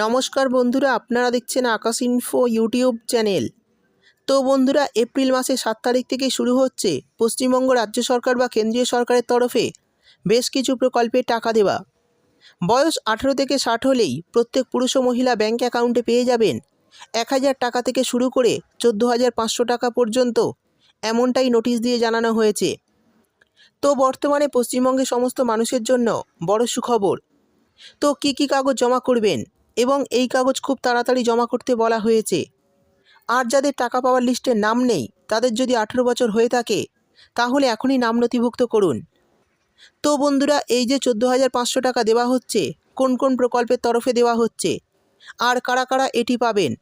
নমস্কার বন্ধুরা, আপনারা দেখছেন আকাশ ইনফো ইউটিউব চ্যানেল। তো বন্ধুরা, এপ্রিল মাসের সাত তারিখ থেকে শুরু হচ্ছে পশ্চিমবঙ্গ রাজ্য সরকার বা কেন্দ্রীয় সরকারের তরফে বেশ কিছু প্রকল্পে টাকা দেওয়া। বয়স আঠেরো থেকে ষাট হলেই প্রত্যেক পুরুষ ও মহিলা ব্যাঙ্ক অ্যাকাউন্টে পেয়ে যাবেন এক হাজার টাকা থেকে শুরু করে চোদ্দ হাজার পাঁচশো টাকা পর্যন্ত, এমনটাই নোটিশ দিয়ে জানানো হয়েছে। তো বর্তমানে পশ্চিমবঙ্গের সমস্ত মানুষের জন্য বড় সুখবর। তো কী কী কাগজ জমা করবেন? এবং এই কাগজ খুব তাড়াতাড়ি জমা করতে বলা হয়েছে। আর যাদের টাকা পাওয়ার লিস্টে নাম নেই, তাদের যদি আঠেরো বছর হয়ে থাকে, তাহলে এখনই নাম নথিভুক্ত করুন। তো বন্ধুরা, এই যে চোদ্দ হাজার পাঁচশো টাকা দেওয়া হচ্ছে, কোন কোন প্রকল্পের তরফে দেওয়া হচ্ছে, আর কারা কারা এটি পাবেন?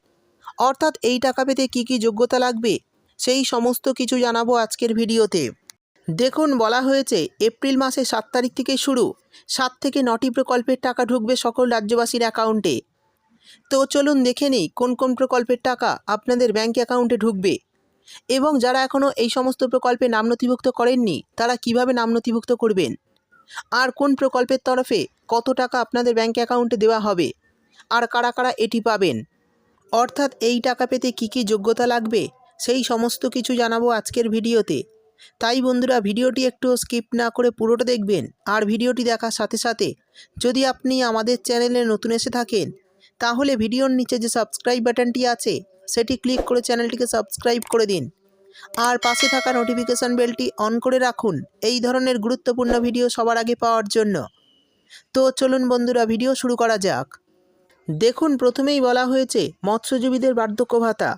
অর্থাৎ এই টাকা পেতে কী কী যোগ্যতা লাগবে, সেই সমস্ত কিছু জানাব আজকের ভিডিওতে। দেখুন, বলা হয়েছে, এপ্রিল মাসে সাত তারিখ থেকে শুরু। সাত থেকে নটি প্রকল্পের টাকা ঢুকবে সকল রাজ্যবাসীর অ্যাকাউন্টে। তো চলুন দেখে নিই, কোন কোন প্রকল্পের টাকা আপনাদের ব্যাঙ্ক অ্যাকাউন্টে ঢুকবে। এবং যারা এখনও এই সমস্ত প্রকল্পে নাম নথিভুক্ত করেননি, তারা কীভাবে নাম নথিভুক্ত করবেন? আর কোন প্রকল্পের তরফে কত টাকা আপনাদের ব্যাঙ্ক অ্যাকাউন্টে দেওয়া হবে? আর কারা কারা এটি পাবেন? অর্থাৎ এই টাকা পেতে কী কী যোগ্যতা লাগবে? সেই সমস্ত কিছু জানাব আজকের ভিডিওতে। তাই বন্ধুরা ভিডিওটি একটু স্কিপ না করে পুরোটা দেখবেন আর ভিডিওটি দেখার সাথে সাথে যদি আপনি আমাদের চ্যানেলে নতুন এসে থাকেন, তাহলে ভিডিওর নিচে যে সাবস্ক্রাইব বাটনটি আছে, সেটি ক্লিক করে চ্যানেলটিকে সাবস্ক্রাইব করে দিন। আর পাশে থাকা নোটিফিকেশান বেলটি অন করে রাখুন এই ধরনের গুরুত্বপূর্ণ ভিডিও সবার আগে পাওয়ার জন্য। তো চলুন বন্ধুরা, ভিডিও শুরু করা যাক। দেখুন, প্রথমেই বলা হয়েছে, মৎস্যজীবীদের বার্ধক্য ভাতা।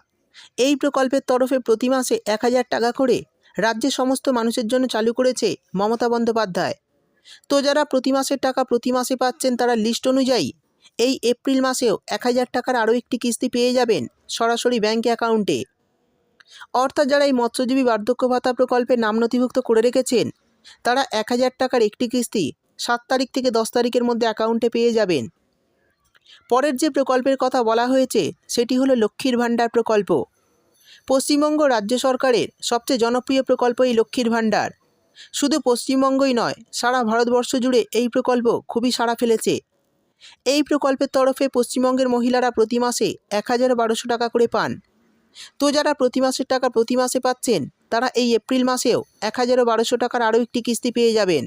এই প্রকল্পের তরফে প্রতি মাসে এক হাজার টাকা করে রাজ্যের সমস্ত মানুষের জন্য চালু করেছে মমতা বন্দ্যোপাধ্যায়। তো যারা প্রতি মাসের টাকা প্রতি মাসে পাচ্ছেন তারা লিস্ট অনুযায়ী এই এপ্রিল মাসেও এক হাজার টাকার আরও একটি কিস্তি পেয়ে যাবেন সরাসরি ব্যাঙ্ক অ্যাকাউন্টে অর্থাৎ যারা এই মৎস্যজীবী বার্ধক্য ভাতা প্রকল্পে নাম নথিভুক্ত করে রেখেছেন, তারা এক হাজার টাকার একটি কিস্তি সাত তারিখ থেকে দশ তারিখের মধ্যে অ্যাকাউন্টে পেয়ে যাবেন। পরের যে প্রকল্পের কথা বলা হয়েছে, সেটি হলো লক্ষ্মীর ভাণ্ডার প্রকল্প। পশ্চিমবঙ্গ রাজ্য সরকারের সবচেয়ে জনপ্রিয় প্রকল্প এই লক্ষ্মীর ভাণ্ডার। শুধু পশ্চিমবঙ্গই নয়, সারা ভারতবর্ষ জুড়ে এই প্রকল্প খুবই সাড়া ফেলেছে। এই প্রকল্পের তরফে পশ্চিমবঙ্গের মহিলারা প্রতি মাসে এক হাজার বারোশো টাকা করে পান। তো যারা প্রতি মাসের টাকা প্রতি মাসে পাচ্ছেন, তারা এই এপ্রিল মাসেও এক হাজারও বারোশো টাকার আরও একটি কিস্তি পেয়ে যাবেন।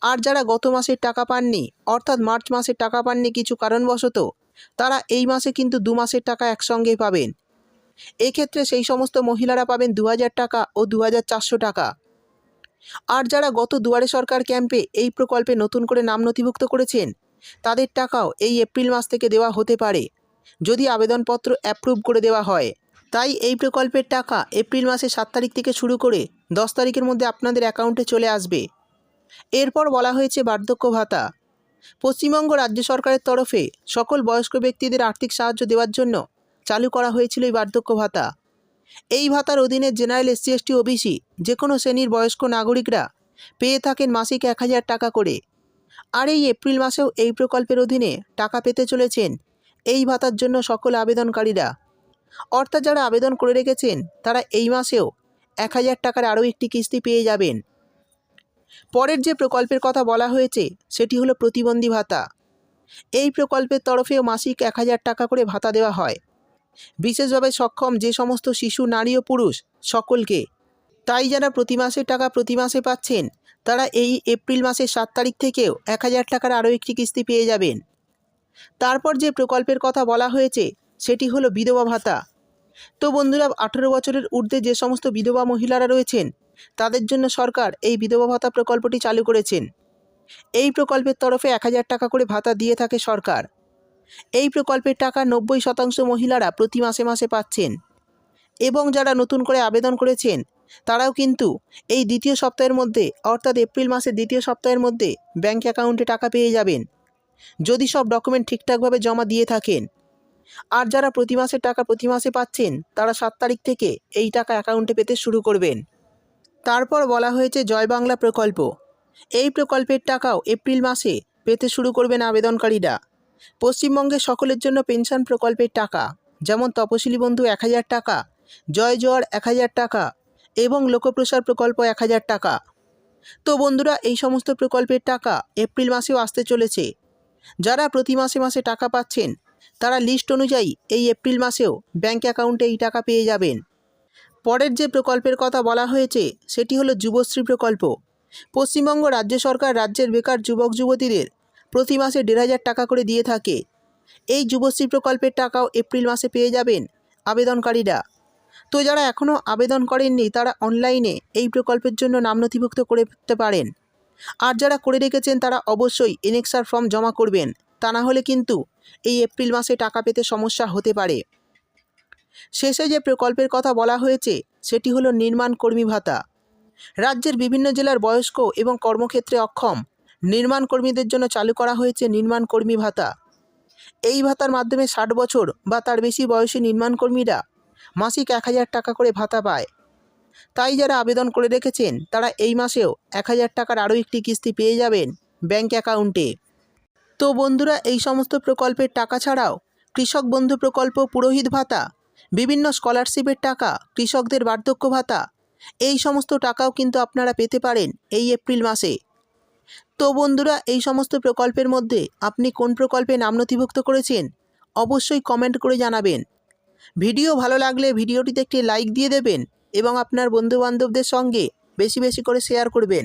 আর যারা গত মাসের টাকা পাননি, অর্থাৎ মার্চ মাসের টাকা পাননি কিছু কারণবশত, তারা এই মাসে কিন্তু দু মাসের টাকা একসঙ্গেই পাবেন। এক্ষেত্রে সেই সমস্ত মহিলারা পাবেন দু হাজার টাকা ও দু হাজার চারশো টাকা। আর যারা গত দুয়ারে সরকার ক্যাম্পে এই প্রকল্পে নতুন করে নাম নথিভুক্ত করেছেন, তাদের টাকাও এই এপ্রিল মাস থেকে দেওয়া হতে পারে। যদি আবেদনপত্র অ্যাপ্রুভ করে দেওয়া হয়, তাই এই প্রকল্পের টাকা এপ্রিল মাসের সাত তারিখ থেকে শুরু করে দশ তারিখের মধ্যে আপনাদের অ্যাকাউন্টে চলে আসবে। এরপর বলা হয়েছে বার্ধক্য ভাতা। পশ্চিমবঙ্গ রাজ্য সরকারের তরফে সকল বয়স্ক ব্যক্তিদের আর্থিক সাহায্য দেওয়ার জন্য চালু করা হয়েছিল এই বার্ধক্য ভাতা। এই ভাতার অধীনে জেনারেল এসসি এসটি ওবিসি যে কোনো শ্রেণির বয়স্ক নাগরিকরা পেয়ে থাকেন মাসিক এক হাজার টাকা করে। আর এই এপ্রিল মাসেও এই প্রকল্পের অধীনে টাকা পেতে চলেছেন এই ভাতার জন্য সকল আবেদনকারীরা। অর্থাৎ যারা আবেদন করে রেখেছেন, তারা এই মাসেও এক হাজার টাকার আরও একটি কিস্তি পেয়ে যাবেন। পরের যে প্রকল্পের কথা বলা হয়েছে, সেটি হলো প্রতিবন্ধী ভাতা। এই প্রকল্পের তরফেও মাসিক এক হাজার টাকা করে ভাতা দেওয়া হয়। বিশেষভাবে সক্ষম যে সমস্ত শিশু, নারী ও পুরুষ সকলকে। তাই যারা প্রতি মাসের টাকা প্রতি মাসে পাচ্ছেন, তারা এই এপ্রিল মাসের সাত তারিখ থেকেও এক হাজার টাকার আরও একটি কিস্তি পেয়ে যাবেন। তারপর যে প্রকল্পের কথা বলা হয়েছে, সেটি হলো বিধবা ভাতা। তো বন্ধুরা, আঠেরো বছরের ঊর্ধ্বে যে সমস্ত বিধবা মহিলারা রয়েছেন, তাদের জন্য সরকার এই বিধবা ভাতা প্রকল্পটি চালু করেছেন। এই প্রকল্পের তরফে এক হাজার টাকা করে ভাতা দিয়ে থাকে সরকার। এই প্রকল্পের টাকা নব্বই শতাংশ মহিলারা প্রতি মাসে মাসে পাচ্ছেন। এবং যারা নতুন করে আবেদন করেছেন, তারাও কিন্তু এই দ্বিতীয় সপ্তাহের মধ্যে, অর্থাৎ এপ্রিল মাসের দ্বিতীয় সপ্তাহের মধ্যে ব্যাঙ্ক অ্যাকাউন্টে টাকা পেয়ে যাবেন। যদি সব ডকুমেন্ট ঠিকঠাকভাবে জমা দিয়ে থাকেন। আর যারা প্রতি মাসের টাকা প্রতি মাসে পাচ্ছেন, তারা সাত তারিখ থেকে এই টাকা অ্যাকাউন্টে পেতে শুরু করবেন। তারপর বলা হয়েছে জয় বাংলা প্রকল্প। এই প্রকল্পের টাকাও এপ্রিল মাসে পেতে শুরু করবেন আবেদনকারীরা। পশ্চিমবঙ্গের সকলের জন্য পেনশন প্রকল্পের টাকা, যেমন তপশিলি বন্ধু এক হাজার টাকা, জয় জোয়ার এক হাজার টাকা এবং লোকপ্রসার প্রকল্প এক হাজার টাকা। তো বন্ধুরা, এই সমস্ত প্রকল্পের টাকা এপ্রিল মাসেও আসতে চলেছে। যারা প্রতি মাসে মাসে টাকা পাচ্ছেন, তারা লিস্ট অনুযায়ী এই এপ্রিল মাসেও ব্যাঙ্ক অ্যাকাউন্টে এই টাকা পেয়ে যাবেন। পরের যে প্রকল্পের কথা বলা হয়েছে, সেটি হলো যুবশ্রী প্রকল্প। পশ্চিমবঙ্গ রাজ্য সরকার রাজ্যের বেকার যুবক যুবতীদের প্রতি মাসে দেড় হাজার টাকা করে দিয়ে থাকে। এই যুবশ্রী প্রকল্পের টাকাও এপ্রিল মাসে পেয়ে যাবেন আবেদনকারীরা। তো যারা এখনও আবেদন করেননি, তারা অনলাইনে এই প্রকল্পের জন্য নাম নথিভুক্ত করতে পারেন। আর যারা করে রেখেছেন, তারা অবশ্যই এনএক্সার ফর্ম জমা করবেন। তা না হলে কিন্তু এই এপ্রিল মাসে টাকা পেতে সমস্যা হতে পারে। শেষে যে প্রকল্পের কথা বলা হয়েছে, সেটি হলো নির্মাণ কর্মী ভাতা। রাজ্যের বিভিন্ন জেলার বয়স্ক এবং কর্মক্ষেত্রে অক্ষম নির্মাণ কর্মীদের জন্য চালু করা হয়েছে নির্মাণ কর্মী ভাতা। এই ভাতার মাধ্যমে ষাট বছর বা তার বেশি বয়সী নির্মাণ কর্মীরা মাসিক এক হাজার টাকা করে ভাতা পায়। তাই যারা আবেদন করে রেখেছেন, তারা এই মাসেও এক হাজার টাকার আরও একটি কিস্তি পেয়ে যাবেন ব্যাঙ্ক অ্যাকাউন্টে। তো বন্ধুরা, এই সমস্ত প্রকল্পের টাকা ছাড়াও কৃষক বন্ধু প্রকল্প, পুরোহিত ভাতা, বিভিন্ন স্কলারশিপের টাকা, কৃষকদের বার্ধক্য ভাতা, এই সমস্ত টাকাও কিন্তু আপনারা পেতে পারেন এই এপ্রিল মাসে। তো বন্ধুরা, এই সমস্ত প্রকল্পের মধ্যে আপনি কোন প্রকল্পে নাম নথিভুক্ত করেছেন অবশ্যই কমেন্ট করে জানাবেন। ভিডিও ভালো লাগলে ভিডিওটিতে একটি লাইক দিয়ে দেবেন এবং আপনার বন্ধুবান্ধবদের সঙ্গে বেশি বেশি করে শেয়ার করবেন।